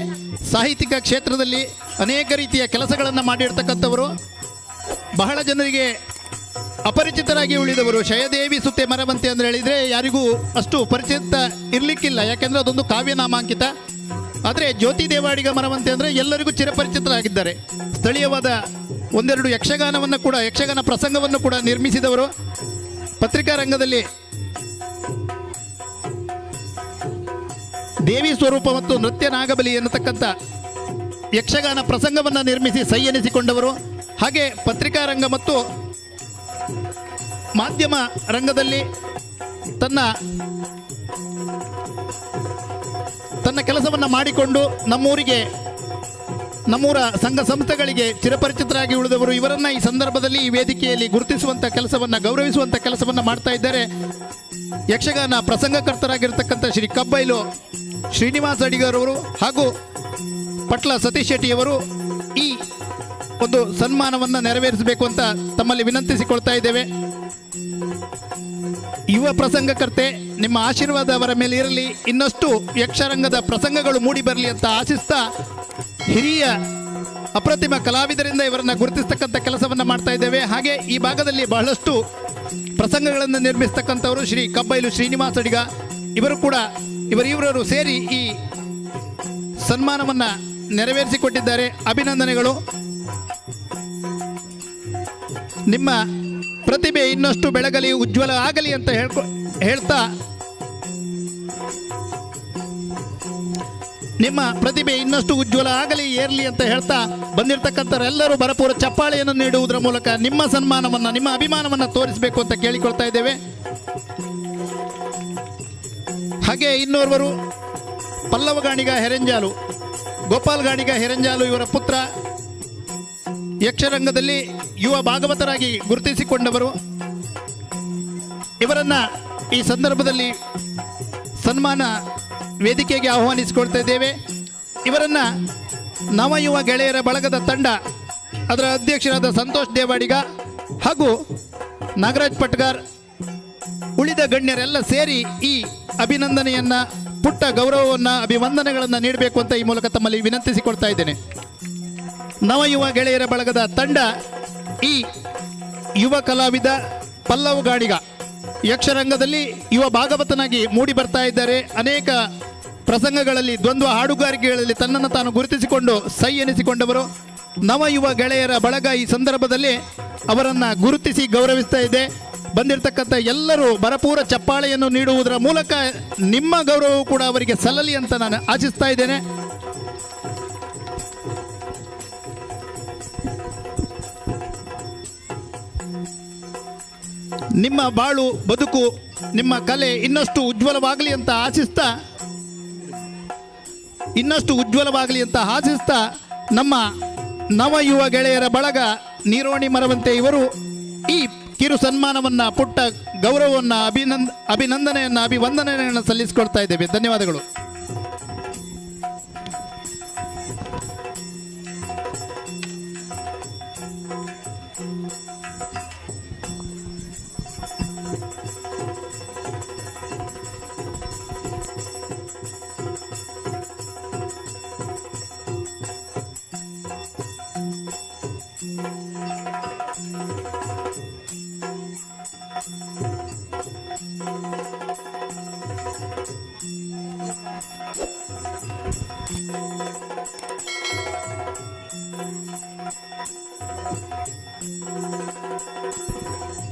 ಸಾಹಿತ್ಯಿಕ ಕ್ಷೇತ್ರದಲ್ಲಿ ಅನೇಕ ರೀತಿಯ ಕೆಲಸಗಳನ್ನು ಮಾಡಿರ್ತಕ್ಕಂಥವರು. ಬಹಳ ಜನರಿಗೆ ಅಪರಿಚಿತರಾಗಿ ಉಳಿದವರು ಶಯದೇವಿ ಸುತ್ತೆ ಮರವಂತೆ ಅಂತ ಹೇಳಿದರೆ ಯಾರಿಗೂ ಅಷ್ಟು ಪರಿಚಿತ ಇರಲಿಕ್ಕಿಲ್ಲ. ಯಾಕೆಂದರೆ ಅದೊಂದು ಕಾವ್ಯ ನಾಮಾಂಕಿತ. ಆದರೆ ಜ್ಯೋತಿ ದೇವಾಡಿಗ ಮರವಂತೆ ಅಂದರೆ ಎಲ್ಲರಿಗೂ ಚಿರಪರಿಚಿತರಾಗಿದ್ದಾರೆ. ಸ್ಥಳೀಯವಾದ ಒಂದೆರಡು ಯಕ್ಷಗಾನವನ್ನು ಕೂಡ, ಯಕ್ಷಗಾನ ಪ್ರಸಂಗವನ್ನು ಕೂಡ ನಿರ್ಮಿಸಿದವರು. ಪತ್ರಿಕಾ ರಂಗದಲ್ಲಿ ದೇವಿ ಸ್ವರೂಪ ಮತ್ತು ನೃತ್ಯ ನಾಗಬಲಿ ಎನ್ನತಕ್ಕಂಥ ಯಕ್ಷಗಾನ ಪ್ರಸಂಗವನ್ನು ನಿರ್ಮಿಸಿ ಸೈ ಎನಿಸಿಕೊಂಡವರು ಹಾಗೆ ಪತ್ರಿಕಾ ರಂಗ ಮತ್ತು ಮಾಧ್ಯಮ ರಂಗದಲ್ಲಿ ತನ್ನ ತನ್ನ ಕೆಲಸವನ್ನು ಮಾಡಿಕೊಂಡು ನಮ್ಮೂರಿಗೆ, ನಮ್ಮೂರ ಸಂಘ ಸಂಸ್ಥೆಗಳಿಗೆ ಚಿರಪರಿಚಿತರಾಗಿ ಉಳಿದವರು. ಇವರನ್ನ ಈ ಸಂದರ್ಭದಲ್ಲಿ ಈ ವೇದಿಕೆಯಲ್ಲಿ ಗುರುತಿಸುವಂಥ ಕೆಲಸವನ್ನು ಗೌರವಿಸುವಂಥ ಕೆಲಸವನ್ನು ಮಾಡ್ತಾ ಇದ್ದಾರೆ. ಯಕ್ಷಗಾನ ಪ್ರಸಂಗಕರ್ತರಾಗಿರ್ತಕ್ಕಂಥ ಶ್ರೀ ಕಬ್ಬೈಲು ಶ್ರೀನಿವಾಸ ಅಡಿಗರವರು ಹಾಗೂ ಪಟ್ಲ ಸತೀಶ್ ಶೆಟ್ಟಿಯವರು ಈ ಒಂದು ಸನ್ಮಾನವನ್ನು ನೆರವೇರಿಸಬೇಕು ಅಂತ ತಮ್ಮಲ್ಲಿ ವಿನಂತಿಸಿಕೊಳ್ತಾ ಇದ್ದೇವೆ. ಯುವ ಪ್ರಸಂಗಕರ್ತೆ, ನಿಮ್ಮ ಆಶೀರ್ವಾದ ಅವರ ಮೇಲೆ ಇರಲಿ. ಇನ್ನಷ್ಟು ಯಕ್ಷರಂಗದ ಪ್ರಸಂಗಗಳು ಮೂಡಿ ಬರಲಿ ಅಂತ ಆಶಿಸ್ತಾ ಹಿರಿಯ ಅಪ್ರತಿಮ ಕಲಾವಿದರಿಂದ ಇವರನ್ನು ಗುರುತಿಸ್ತಕ್ಕಂಥ ಕೆಲಸವನ್ನು ಮಾಡ್ತಾ ಇದ್ದೇವೆ. ಹಾಗೆ ಈ ಭಾಗದಲ್ಲಿ ಬಹಳಷ್ಟು ಪ್ರಸಂಗಗಳನ್ನು ನಿರ್ಮಿಸ್ತಕ್ಕಂಥವರು ಶ್ರೀ ಕಬ್ಬೈಲು ಶ್ರೀನಿವಾಸ ಅಡಿಗ. ಇವರು ಕೂಡ ಇವರಿವರರು ಸೇರಿ ಈ ಸನ್ಮಾನವನ್ನು ನೆರವೇರಿಸಿಕೊಟ್ಟಿದ್ದಾರೆ. ಅಭಿನಂದನೆಗಳು. ನಿಮ್ಮ ಪ್ರತಿಭೆ ಇನ್ನಷ್ಟು ಬೆಳಗಲಿ, ಉಜ್ವಲ ಆಗಲಿ ಅಂತ ಹೇಳ್ಕೊ, ಹೇಳ್ತಾ ನಿಮ್ಮ ಪ್ರತಿಭೆ ಇನ್ನಷ್ಟು ಉಜ್ವಲ ಆಗಲಿ, ಏರ್ಲಿ ಅಂತ ಹೇಳ್ತಾ ಬಂದಿರತಕ್ಕಂಥವರೆಲ್ಲರೂ ಭರಪೂರ ಚಪ್ಪಾಳೆಯನ್ನು ನೀಡುವುದರ ಮೂಲಕ ನಿಮ್ಮ ಸನ್ಮಾನವನ್ನು, ನಿಮ್ಮ ಅಭಿಮಾನವನ್ನು ತೋರಿಸಬೇಕು ಅಂತ ಕೇಳಿಕೊಳ್ತಾ ಇದ್ದೇವೆ. ಹಾಗೆ ಇನ್ನೋರ್ವರು ಪಲ್ಲವ ಗಾಣಿಗ ಹೆರೆಂಜಾಲು, ಗೋಪಾಲ್ ಗಾಣಿಗ ಹೆರೆಂಜಾಲು ಇವರ ಪುತ್ರ. ಯಕ್ಷರಂಗದಲ್ಲಿ ಯುವ ಭಾಗವತರಾಗಿ ಗುರುತಿಸಿಕೊಂಡವರು. ಇವರನ್ನ ಈ ಸಂದರ್ಭದಲ್ಲಿ ಸನ್ಮಾನ ವೇದಿಕೆಗೆ ಆಹ್ವಾನಿಸಿಕೊಳ್ತಾ ಇದ್ದೇವೆ. ಇವರನ್ನ ನವಯುವ ಗೆಳೆಯರ ಬಳಗದ ತಂಡ, ಅದರ ಅಧ್ಯಕ್ಷರಾದ ಸಂತೋಷ್ ದೇವಾಡಿಗ ಹಾಗೂ ನಾಗರಾಜ್ ಪಟ್ಗಾರ್, ಉಳಿದ ಗಣ್ಯರೆಲ್ಲ ಸೇರಿ ಈ ಅಭಿನಂದನೆಯನ್ನ, ಪುಟ್ಟ ಗೌರವವನ್ನ, ಅಭಿವಂದನೆಗಳನ್ನ ನೀಡಬೇಕು ಅಂತ ಈ ಮೂಲಕ ತಮ್ಮಲ್ಲಿ ವಿನಂತಿಸಿಕೊಳ್ತಾ ಇದ್ದೇನೆ. ನವಯುವ ಗೆಳೆಯರ ಬಳಗದ ತಂಡ ಈ ಯುವ ಕಲಾವಿದ ಪಲ್ಲವ್ ಗಾಡಿಗ ಯಕ್ಷರಂಗದಲ್ಲಿ ಯುವ ಭಾಗವತನಾಗಿ ಮೂಡಿ ಬರ್ತಾ ಇದ್ದಾರೆ. ಅನೇಕ ಪ್ರಸಂಗಗಳಲ್ಲಿ, ದ್ವಂದ್ವ ಹಾಡುಗಾರಿಕೆಗಳಲ್ಲಿ ತನ್ನನ್ನು ತಾನು ಗುರುತಿಸಿಕೊಂಡು ಸೈ ಎನಿಸಿಕೊಂಡವರು. ನವಯುವ ಗೆಳೆಯರ ಬಳಗ ಈ ಸಂದರ್ಭದಲ್ಲಿ ಅವರನ್ನು ಗುರುತಿಸಿ ಗೌರವಿಸ್ತಾ ಇದೆ. ಬಂದಿರತಕ್ಕಂಥ ಎಲ್ಲರೂ ಭರಪೂರ ಚಪ್ಪಾಳೆಯನ್ನು ನೀಡುವುದರ ಮೂಲಕ ನಿಮ್ಮ ಗೌರವವು ಕೂಡ ಅವರಿಗೆ ಸಲ್ಲಲಿ ಅಂತ ನಾನು ಆಶಿಸ್ತಾ ಇದ್ದೇನೆ. ನಿಮ್ಮ ಬಾಳು, ಬದುಕು, ನಿಮ್ಮ ಕಲೆ ಇನ್ನಷ್ಟು ಉಜ್ವಲವಾಗಲಿ ಅಂತ ಆಶಿಸ್ತಾ, ಇನ್ನಷ್ಟು ಉಜ್ವಲವಾಗಲಿ ಅಂತ ಆಶಿಸ್ತಾ ನಮ್ಮ ನವ ಯುವ ಗೆಳೆಯರ ಬಳಗ ನೀರೋಣಿ ಮರವಂತೆ ಇವರು ಈ ಕಿರು ಸನ್ಮಾನವನ್ನ ಪುಟ್ಟ ಗೌರವವನ್ನ ಅಭಿನಂದ ಅಭಿನಂದನೆಯನ್ನ ಅಭಿವಂದನೆಯನ್ನ ಸಲ್ಲಿಸಿಕೊಡ್ತಾ ಇದ್ದೇವೆ. ಧನ್ಯವಾದಗಳು.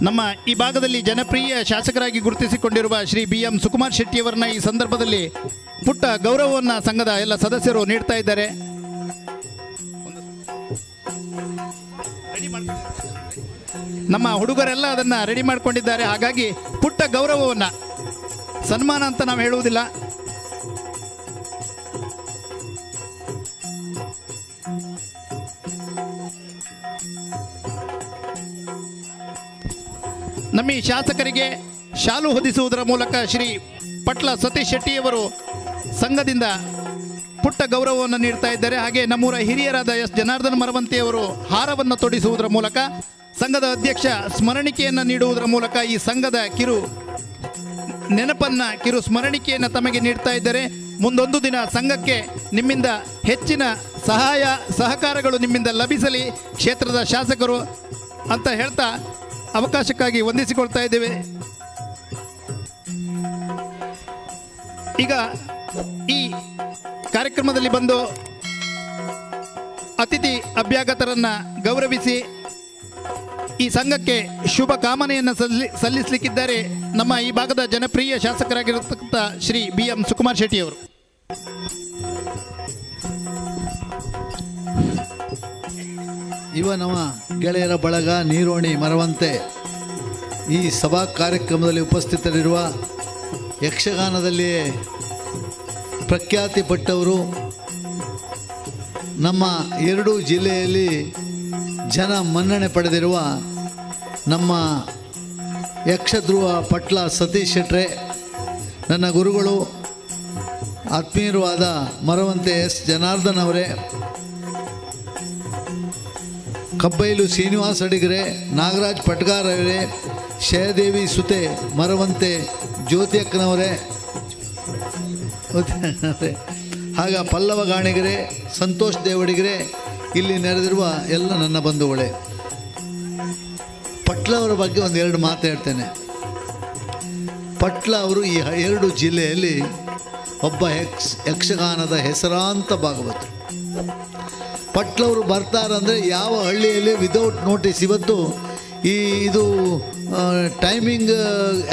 ನಮ್ಮ ಈ ಭಾಗದಲ್ಲಿ ಜನಪ್ರಿಯ ಶಾಸಕರಾಗಿ ಗುರುತಿಸಿಕೊಂಡಿರುವ ಶ್ರೀ ಬಿ ಎಂ ಸುಕುಮಾರ್ ಶೆಟ್ಟಿಯವರನ್ನ ಈ ಸಂದರ್ಭದಲ್ಲಿ ಪುಟ್ಟ ಗೌರವವನ್ನು ಸಂಘದ ಎಲ್ಲ ಸದಸ್ಯರು ನೀಡ್ತಾ ಇದ್ದಾರೆ. ನಮ್ಮ ಹುಡುಗರೆಲ್ಲ ಅದನ್ನ ರೆಡಿ ಮಾಡಿಕೊಂಡಿದ್ದಾರೆ. ಹಾಗಾಗಿ ಪುಟ್ಟ ಗೌರವವನ್ನು ಸನ್ಮಾನ ಅಂತ ನಾವು ಹೇಳುವುದಿಲ್ಲ. ಈ ಶಾಸಕರಿಗೆ ಶಾಲು ಹೊದಿಸುವುದರ ಮೂಲಕ ಶ್ರೀ ಪಟ್ಲ ಸತೀಶ್ ಶೆಟ್ಟಿಯವರು ಸಂಘದಿಂದ ಪುಟ್ಟ ಗೌರವವನ್ನು ನೀಡ್ತಾ ಇದ್ದಾರೆ. ಹಾಗೆ ನಮ್ಮೂರ ಹಿರಿಯರಾದ ಎಸ್ ಜನಾರ್ದನ್ ಮರವಂತಿಯವರು ಹಾರವನ್ನು ತೊಡಿಸುವುದರ ಮೂಲಕ, ಸಂಘದ ಅಧ್ಯಕ್ಷ ಸ್ಮರಣಿಕೆಯನ್ನು ನೀಡುವುದರ ಮೂಲಕ ಈ ಸಂಘದ ಕಿರು ನೆನಪನ್ನ, ಕಿರು ಸ್ಮರಣಿಕೆಯನ್ನು ತಮಗೆ ನೀಡ್ತಾ ಇದ್ದಾರೆ. ಮುಂದೊಂದು ದಿನ ಸಂಘಕ್ಕೆ ನಿಮ್ಮಿಂದ ಹೆಚ್ಚಿನ ಸಹಾಯ, ಸಹಕಾರಗಳು ನಿಮ್ಮಿಂದ ಲಭಿಸಲಿ, ಕ್ಷೇತ್ರದ ಶಾಸಕರು ಅಂತ ಹೇಳ್ತಾ ಅವಕಾಶಕ್ಕಾಗಿ ವಂದಿಸಿಕೊಳ್ತಾ ಇದ್ದೇವೆ. ಈಗ ಈ ಕಾರ್ಯಕ್ರಮದಲ್ಲಿ ಬಂದು ಅತಿಥಿ ಅಭ್ಯಾಗತರನ್ನ ಗೌರವಿಸಿ ಈ ಸಂಘಕ್ಕೆ ಶುಭ ಕಾಮನೆಯನ್ನು ಸಲ್ಲಿ ಸಲ್ಲಿಸಲಿಕ್ಕಿದ್ದಾರೆ ನಮ್ಮ ಈ ಭಾಗದ ಜನಪ್ರಿಯ ಶಾಸಕರಾಗಿರತಕ್ಕಂಥ ಶ್ರೀ ಬಿ ಎಂ ಸುಕುಮಾರ್ ಶೆಟ್ಟಿ ಅವರು ಇವ ನಮ್ಮ ಗೆಳೆಯರ ಬಳಗ, ನೀರೋಣಿ, ಮರವಂತೆ. ಈ ಸಭಾ ಕಾರ್ಯಕ್ರಮದಲ್ಲಿ ಉಪಸ್ಥಿತರಿರುವ ಯಕ್ಷಗಾನದಲ್ಲಿ ಪ್ರಖ್ಯಾತಿ ಪಟ್ಟವರು ನಮ್ಮ ಎರಡೂ ಜಿಲ್ಲೆಯಲ್ಲಿ ಜನ ಮನ್ನಣೆ ಪಡೆದಿರುವ ನಮ್ಮ ಯಕ್ಷಧ್ರುವ ಪಟ್ಲ ಸತೀಶ್ ಶೆಟ್ರೆ, ನನ್ನ ಗುರುಗಳು, ಆತ್ಮೀಯರೂ ಆದ ಮರವಂತೆ ಎಸ್. ಜನಾರ್ದನ್ ಅವರೇ ಕಬ್ಬೈಲು ಶ್ರೀನಿವಾಸ ಅಡಿಗರೆ, ನಾಗರಾಜ್ ಪಟ್ಗಾರ್ ಅವರೇ ಶಯದೇವಿ ಸುತೆ ಮರವಂತೆ, ಜ್ಯೋತಿ ಅಕ್ಕನವರೇ ಹಾಗ ಪಲ್ಲವ ಗಾಣಿಗರೆ, ಸಂತೋಷ್ ದೇವಡಿಗರೆ, ಇಲ್ಲಿ ನೆರೆದಿರುವ ಎಲ್ಲ ನನ್ನ ಬಂಧುಗಳೇ. ಪಟ್ಲ ಅವರ ಬಗ್ಗೆ ಒಂದು ಎರಡು ಮಾತು ಹೇಳ್ತೇನೆ. ಪಟ್ಲ ಅವರು ಈ ಎರಡು ಜಿಲ್ಲೆಯಲ್ಲಿ ಒಬ್ಬ ಯಕ್ಷ ಯಕ್ಷಗಾನದ ಹೆಸರಾಂತ ಭಾಗವತರು. ಪಟ್ಲವರು ಬರ್ತಾರಂದರೆ ಯಾವ ಹಳ್ಳಿಯಲ್ಲಿ ವಿದೌಟ್ ನೋಟಿಸ್ ಇವತ್ತು ಈ ಇದು ಟೈಮಿಂಗ್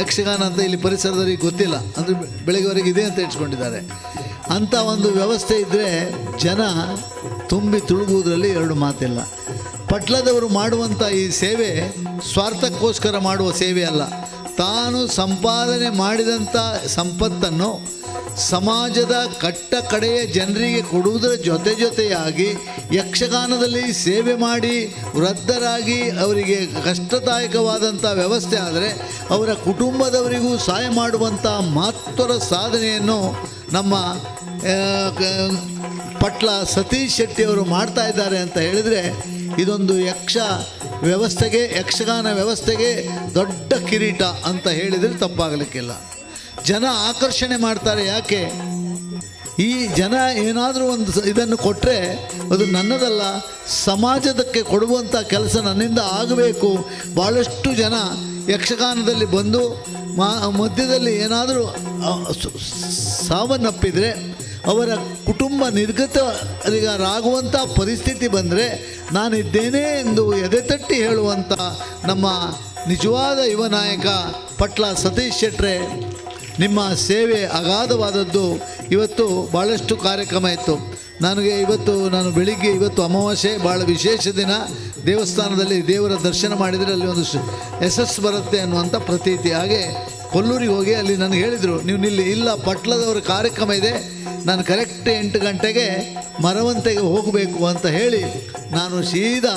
ಯಕ್ಷಗಾನ ಅಂತ ಇಲ್ಲಿ ಪರಿಸರದವರಿಗೆ ಗೊತ್ತಿಲ್ಲ. ಅಂದರೆ ಬೆಳಗ್ಗೆವರೆಗೆ ಇದೆ ಅಂತ ಇಟ್ಕೊಂಡಿದ್ದಾರೆ ಅಂಥ ಒಂದು ವ್ಯವಸ್ಥೆ ಇದ್ದರೆ ಜನ ತುಂಬಿ ತುಳುಗುವುದರಲ್ಲಿ ಎರಡು ಮಾತಿಲ್ಲ. ಪಟ್ಲದವರು ಮಾಡುವಂಥ ಈ ಸೇವೆ ಸ್ವಾರ್ಥಕ್ಕೋಸ್ಕರ ಮಾಡುವ ಸೇವೆ ಅಲ್ಲ. ತಾನು ಸಂಪಾದನೆ ಮಾಡಿದಂಥ ಸಂಪತ್ತನ್ನು ಸಮಾಜದ ಕಟ್ಟ ಕಡೆಯ ಜನರಿಗೆ ಕೊಡುವುದರ ಜೊತೆ ಜೊತೆಯಾಗಿ ಯಕ್ಷಗಾನದಲ್ಲಿ ಸೇವೆ ಮಾಡಿ ವೃದ್ಧರಾಗಿ ಅವರಿಗೆ ಕಷ್ಟದಾಯಕವಾದಂಥ ವ್ಯವಸ್ಥೆ ಆದರೆ ಅವರ ಕುಟುಂಬದವರಿಗೂ ಸಹಾಯ ಮಾಡುವಂಥ ಮಹತ್ವದ ಸಾಧನೆಯನ್ನು ನಮ್ಮ ಪಟ್ಲ ಸತೀಶ್ ಶೆಟ್ಟಿ ಅವರು ಮಾಡ್ತಾ ಇದ್ದಾರೆ ಅಂತ ಹೇಳಿದರೆ ಇದೊಂದು ಯಕ್ಷ ವ್ಯವಸ್ಥೆಗೆ, ಯಕ್ಷಗಾನ ವ್ಯವಸ್ಥೆಗೆ ದೊಡ್ಡ ಕಿರೀಟ ಅಂತ ಹೇಳಿದರೆ ತಪ್ಪಾಗಲಿಕ್ಕಿಲ್ಲ. ಜನ ಆಕರ್ಷಣೆ ಮಾಡ್ತಾರೆ ಯಾಕೆ? ಈ ಜನ ಏನಾದರೂ ಒಂದು ಇದನ್ನು ಕೊಟ್ಟರೆ ಅದು ನನ್ನದಲ್ಲ, ಸಮಾಜದಕ್ಕೆ ಕೊಡುವಂಥ ಕೆಲಸ ನನ್ನಿಂದ ಆಗಬೇಕು. ಭಾಳಷ್ಟು ಜನ ಯಕ್ಷಗಾನದಲ್ಲಿ ಬಂದು ಮಾ, ಮಧ್ಯದಲ್ಲಿ ಏನಾದರೂ ಸಾವನ್ನಪ್ಪಿದರೆ, ಅವರ ಕುಟುಂಬ ನಿರ್ಗತರಿಗರಾಗುವಂಥ ಪರಿಸ್ಥಿತಿ ಬಂದರೆ ನಾನಿದ್ದೇನೆ ಎಂದು ಎದೆತಟ್ಟಿ ಹೇಳುವಂಥ ನಮ್ಮ ನಿಜವಾದ ಯುವ ನಾಯಕ ಪಟ್ಲ ಸತೀಶ್ ಶೆಟ್ರೆ ನಿಮ್ಮ ಸೇವೆ ಅಗಾಧವಾದದ್ದು. ಇವತ್ತು ಭಾಳಷ್ಟು ಕಾರ್ಯಕ್ರಮ ಇತ್ತು. ನನಗೆ ಇವತ್ತು, ನಾನು ಬೆಳಿಗ್ಗೆ ಇವತ್ತು ಅಮಾವಾಸ್ಯೆ ಭಾಳ ವಿಶೇಷ ದಿನ. ದೇವಸ್ಥಾನದಲ್ಲಿ ದೇವರ ದರ್ಶನ ಮಾಡಿದರೆ ಅಲ್ಲಿ ಒಂದು ಯಶಸ್ಸು ಬರುತ್ತೆ ಅನ್ನುವಂಥ ಪ್ರತೀತಿ. ಹಾಗೆ ಕೊಲ್ಲೂರಿಗೆ ಹೋಗಿ ಅಲ್ಲಿ ನನಗೆ ಹೇಳಿದರು, ನೀವು ನಿಲ್ಲಿ, ಇಲ್ಲ, ಪಟ್ಲದವರ ಕಾರ್ಯಕ್ರಮ ಇದೆ. ನಾನು ಕರೆಕ್ಟ್ ಎಂಟು ಗಂಟೆಗೆ ಮರವಂತೆಗೆ ಹೋಗಬೇಕು ಅಂತ ಹೇಳಿ ನಾನು ಸೀದಾ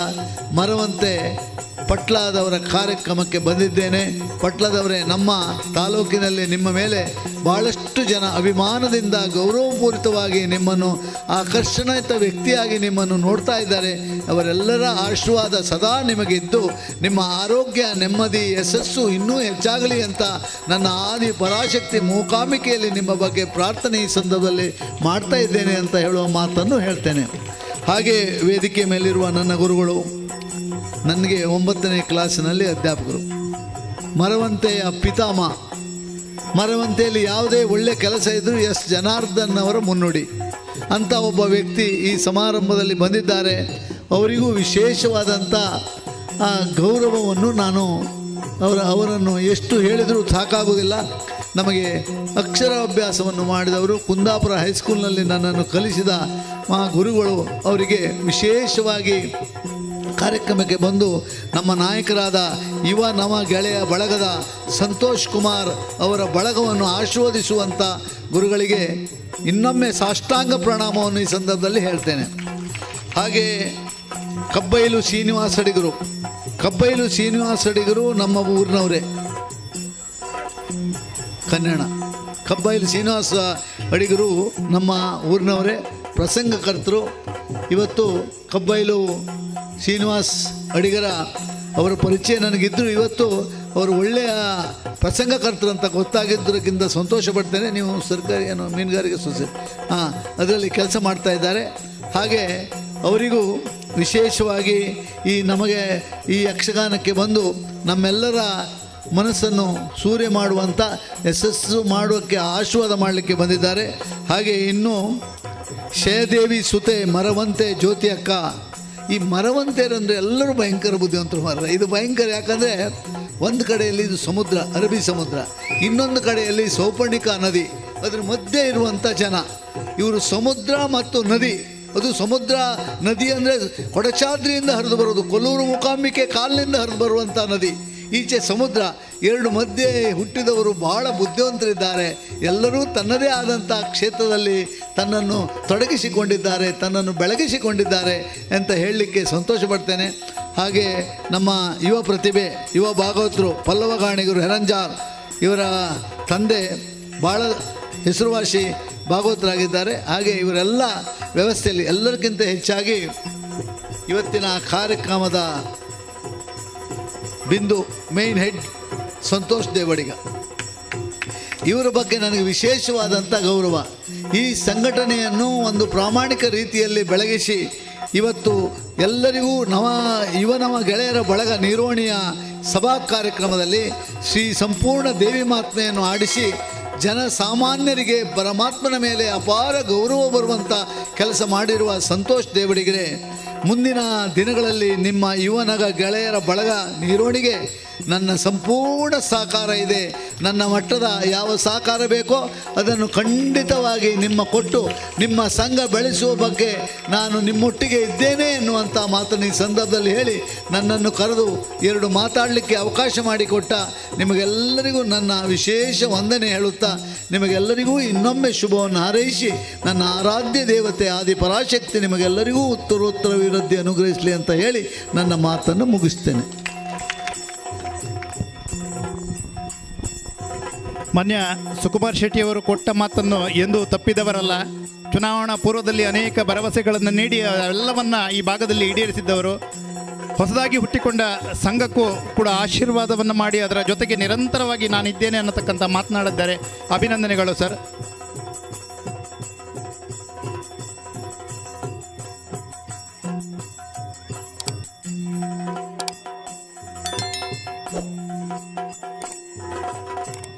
ಮರವಂತೆ ಪಟ್ಲದವರ ಕಾರ್ಯಕ್ರಮಕ್ಕೆ ಬಂದಿದ್ದೇನೆ. ಪಟ್ಲದವರೇ, ನಮ್ಮ ತಾಲೂಕಿನಲ್ಲಿ ನಿಮ್ಮ ಮೇಲೆ ಭಾಳಷ್ಟು ಜನ ಅಭಿಮಾನದಿಂದ ಗೌರವಪೂರಿತವಾಗಿ ನಿಮ್ಮನ್ನು ಆಕರ್ಷಣಿತ ವ್ಯಕ್ತಿಯಾಗಿ ನಿಮ್ಮನ್ನು ನೋಡ್ತಾ ಇದ್ದಾರೆ. ಅವರೆಲ್ಲರ ಆಶೀರ್ವಾದ ಸದಾ ನಿಮಗಿದ್ದು, ನಿಮ್ಮ ಆರೋಗ್ಯ, ನೆಮ್ಮದಿ, ಯಶಸ್ಸು ಇನ್ನೂ ಹೆಚ್ಚಾಗಲಿ ಅಂತ ನನ್ನ ಆದಿ ಪರಾಶಕ್ತಿ ಮೂಕಾಂಬಿಕೆಯಲ್ಲಿ ನಿಮ್ಮ ಬಗ್ಗೆ ಪ್ರಾರ್ಥನೆ ಈ ಸಂದರ್ಭದಲ್ಲಿ ಮಾಡ್ತಾ ಇದ್ದೇನೆ ಅಂತ ಹೇಳುವ ಮಾತನ್ನು ಹೇಳ್ತೇನೆ. ಹಾಗೆ ವೇದಿಕೆ ಮೇಲಿರುವ ನನ್ನ ಗುರುಗಳು ನನಗೆ ಒಂಬತ್ತನೇ ಕ್ಲಾಸಿನಲ್ಲಿ ಅಧ್ಯಾಪಕರು. ಮರವಂತೆಯ ಪಿತಾಮ ಮರವಂತೆಯಲ್ಲಿ ಯಾವುದೇ ಒಳ್ಳೆ ಕೆಲಸ ಇದ್ದರೂ ಎಸ್. ಜನಾರ್ದನ್ ಅವರ ಮುನ್ನುಡಿ. ಅಂಥ ಒಬ್ಬ ವ್ಯಕ್ತಿ ಈ ಸಮಾರಂಭದಲ್ಲಿ ಬಂದಿದ್ದಾರೆ. ಅವರಿಗೂ ವಿಶೇಷವಾದಂಥ ಆ, ಗೌರವವನ್ನು ನಾನು ಅವರ ಅವರನ್ನು ಎಷ್ಟು ಹೇಳಿದರೂ ಸಾಕಾಗುವುದಿಲ್ಲ. ನಮಗೆ ಅಕ್ಷರ ಅಭ್ಯಾಸವನ್ನು ಮಾಡಿದವರು ಕುಂದಾಪುರ ಹೈಸ್ಕೂಲ್ನಲ್ಲಿ ನನ್ನನ್ನು ಕಲಿಸಿದ ಮಾ ಗುರುಗಳು ಅವರಿಗೆ ವಿಶೇಷವಾಗಿ ಕಾರ್ಯಕ್ರಮಕ್ಕೆ ಬಂದು ನಮ್ಮ ನಾಯಕರಾದ ಯುವ ನವ ಗೆಳೆಯ ಬಳಗದ ಸಂತೋಷ್ ಕುಮಾರ್ ಅವರ ಬಳಗವನ್ನು ಆಶೀರ್ವದಿಸುವಂಥ ಗುರುಗಳಿಗೆ ಇನ್ನೊಮ್ಮೆ ಸಾಷ್ಟಾಂಗ ಪ್ರಣಾಮವನ್ನು ಈ ಸಂದರ್ಭದಲ್ಲಿ ಹೇಳ್ತೇನೆ. ಹಾಗೆ ಕಬ್ಬೈಲು ಶ್ರೀನಿವಾಸ ಅಡಿಗರು, ಕಬ್ಬೈಲು ಶ್ರೀನಿವಾಸ ಅಡಿಗರು ನಮ್ಮ ಊರಿನವರೇ. ಕನ್ನಡ, ಕಬ್ಬೈಲು ಶ್ರೀನಿವಾಸ ಅಡಿಗರು ನಮ್ಮ ಊರಿನವರೇ, ಪ್ರಸಂಗಕರ್ತರು. ಇವತ್ತು ಕಬ್ಬೈಲು ಶ್ರೀನಿವಾಸ್ ಅಡಿಗರ ಅವರ ಪರಿಚಯ ನನಗಿದ್ದರೂ ಇವತ್ತು ಅವರು ಒಳ್ಳೆಯ ಪ್ರಸಂಗಕರ್ತರು ಅಂತ ಗೊತ್ತಾಗಿದ್ದಕ್ಕಿಂತ ಸಂತೋಷ ಪಡ್ತೇನೆ ನೀವು ಸರ್ಕಾರಿ ಏನು ಮೀನುಗಾರಿಕೆ ಸೊಸೈಟಿ ಹಾಂ, ಅದರಲ್ಲಿ ಕೆಲಸ ಮಾಡ್ತಾ ಇದ್ದಾರೆ. ಹಾಗೆ ಅವರಿಗೂ ವಿಶೇಷವಾಗಿ ಈ ನಮಗೆ ಈ ಯಕ್ಷಗಾನಕ್ಕೆ ಬಂದು ನಮ್ಮೆಲ್ಲರ ಮನಸ್ಸನ್ನು ಸೂರ್ಯ ಮಾಡುವಂಥ ಯಶಸ್ಸು ಮಾಡೋಕ್ಕೆ ಆಶೀರ್ವಾದ ಮಾಡಲಿಕ್ಕೆ ಬಂದಿದ್ದಾರೆ. ಹಾಗೆ ಇನ್ನೂ ಶಯದೇವಿ ಸುತೆ ಮರವಂತೆ ಜ್ಯೋತಿ ಅಕ್ಕ ಈ ಮರವಂತೆಯರಂದ್ರೆ ಎಲ್ಲರೂ ಭಯಂಕರ ಬುದ್ಧಿವಂತರು ಮಾರ ಇದು ಭಯಂಕರ ಯಾಕಂದರೆ ಒಂದು ಕಡೆಯಲ್ಲಿ ಇದು ಸಮುದ್ರ, ಅರಬ್ಬಿ ಸಮುದ್ರ. ಇನ್ನೊಂದು ಕಡೆಯಲ್ಲಿ ಸೌಪರ್ಣಿಕಾ ನದಿ. ಅದರ ಮಧ್ಯೆ ಇರುವಂಥ ಜನ. ಇವರು ಸಮುದ್ರ ಮತ್ತು ನದಿ. ಅದು ಸಮುದ್ರ, ನದಿ ಅಂದರೆ ಕೊಡಚಾದ್ರಿಯಿಂದ ಹರಿದು ಬರೋದು. ಕೊಲ್ಲೂರು ಮೂಕಾಂಬಿಕೆ ಕಾಲಿನಿಂದ ಹರಿದು ಬರುವಂಥ ನದಿ. ಈಚೆ ಸಮುದ್ರ, ಎರಡು ಮಧ್ಯೆ ಹುಟ್ಟಿದವರು ಬಹಳ ಬುದ್ಧಿವಂತರಿದ್ದಾರೆ. ಎಲ್ಲರೂ ತನ್ನದೇ ಆದಂಥ ಕ್ಷೇತ್ರದಲ್ಲಿ ತನ್ನನ್ನು ತೊಡಗಿಸಿಕೊಂಡಿದ್ದಾರೆ, ತನ್ನನ್ನು ಬೆಳಗಿಸಿಕೊಂಡಿದ್ದಾರೆ ಅಂತ ಹೇಳಲಿಕ್ಕೆ ಸಂತೋಷಪಡ್ತೇನೆ. ಹಾಗೆ ನಮ್ಮ ಯುವ ಪ್ರತಿಭೆ, ಯುವ ಭಾಗವತರು ಪಲ್ಲವ ಗಾಣಿಗರು ಹೆರಂಜಾರ್ ಇವರ ತಂದೆ ಭಾಳ ಹೆಸರುವಾಸಿ ಭಾಗವತರಾಗಿದ್ದಾರೆ. ಹಾಗೆ ಇವರೆಲ್ಲ ವ್ಯವಸ್ಥೆಯಲ್ಲಿ ಎಲ್ಲರಿಗಿಂತ ಹೆಚ್ಚಾಗಿ ಇವತ್ತಿನ ಕಾರ್ಯಕ್ರಮದ ಬಿಂದು ಮೇನ್ ಹೆಡ್ ಸಂತೋಷ್ ದೇವಡಿಗ. ಇವರ ಬಗ್ಗೆ ನನಗೆ ವಿಶೇಷವಾದಂಥ ಗೌರವ. ಈ ಸಂಘಟನೆಯನ್ನು ಒಂದು ಪ್ರಾಮಾಣಿಕ ರೀತಿಯಲ್ಲಿ ಬೆಳಗಿಸಿ, ಇವತ್ತು ಎಲ್ಲರಿಗೂ ನವ, ಯುವ ನವ ಗೆಳೆಯರ ಬಳಗ ನಿರ್ವಹಣೆಯ ಸಭಾ ಕಾರ್ಯಕ್ರಮದಲ್ಲಿ ಶ್ರೀ ಸಂಪೂರ್ಣ ದೇವಿ ಮಾತ್ಮೆಯನ್ನು ಆಡಿಸಿ ಜನಸಾಮಾನ್ಯರಿಗೆ ಪರಮಾತ್ಮನ ಮೇಲೆ ಅಪಾರ ಗೌರವ ಬರುವಂಥ ಕೆಲಸ ಮಾಡಿರುವ ಸಂತೋಷ್ ದೇವಡಿಗರೆ. ಮುಂದಿನ ದಿನಗಳಲ್ಲಿ ನಿಮ್ಮ ಯುವನಗ ಗೆಳೆಯರ ಬಳಗ ನೀರೋಣಿಗೆ ನನ್ನ ಸಂಪೂರ್ಣ ಸಹಕಾರ ಇದೆ. ನನ್ನ ಮಟ್ಟದ ಯಾವ ಸಹಕಾರ ಬೇಕೋ ಅದನ್ನು ಖಂಡಿತವಾಗಿ ನಿಮ್ಮ ಕೊಟ್ಟು ನಿಮ್ಮ ಸಂಘ ಬೆಳೆಸುವ ಬಗ್ಗೆ ನಾನು ನಿಮ್ಮೊಟ್ಟಿಗೆ ಇದ್ದೇನೆ ಎನ್ನುವಂಥ ಮಾತನ್ನು ಈ ಸಂದರ್ಭದಲ್ಲಿ ಹೇಳಿ ನನ್ನನ್ನು ಕರೆದು ಎರಡು ಮಾತಾಡಲಿಕ್ಕೆ ಅವಕಾಶ ಮಾಡಿಕೊಟ್ಟ ನಿಮಗೆಲ್ಲರಿಗೂ ನನ್ನ ವಿಶೇಷ ವಂದನೆ ಹೇಳುತ್ತಾ ನಿಮಗೆಲ್ಲರಿಗೂ ಇನ್ನೊಮ್ಮೆ ಶುಭವನ್ನು ಹಾರೈಸಿ ನನ್ನ ಆರಾಧ್ಯ ದೇವತೆ ಆದಿ ಪರಾಶಕ್ತಿ ನಿಮಗೆಲ್ಲರಿಗೂ ಉತ್ತರೋತ್ತರ ವಿರುದ್ಧಿ ಅನುಗ್ರಹಿಸಲಿ ಅಂತ ಹೇಳಿ ನನ್ನ ಮಾತನ್ನು ಮುಗಿಸ್ತೇನೆ. ಮನ್ಯ, ಸುಕುಮಾರ್ ಶೆಟ್ಟಿಯವರು ಕೊಟ್ಟ ಮಾತನ್ನು ಎಂದೂ ತಪ್ಪಿದವರಲ್ಲ, ಚುನಾವಣಾ ಪೂರ್ವದಲ್ಲಿ ಅನೇಕ ಭರವಸೆಗಳನ್ನು ನೀಡಿ ಎಲ್ಲವನ್ನ ಈ ಭಾಗದಲ್ಲಿ ಈಡೇರಿಸಿದ್ದವರು. ಹೊಸದಾಗಿ ಹುಟ್ಟಿಕೊಂಡ ಸಂಘಕ್ಕೂ ಕೂಡ ಆಶೀರ್ವಾದವನ್ನು ಮಾಡಿ ಅದರ ಜೊತೆಗೆ ನಿರಂತರವಾಗಿ ನಾನಿದ್ದೇನೆ ಅನ್ನತಕ್ಕಂಥ ಮಾತನಾಡಿದ್ದಾರೆ. ಅಭಿನಂದನೆಗಳು ಸರ್.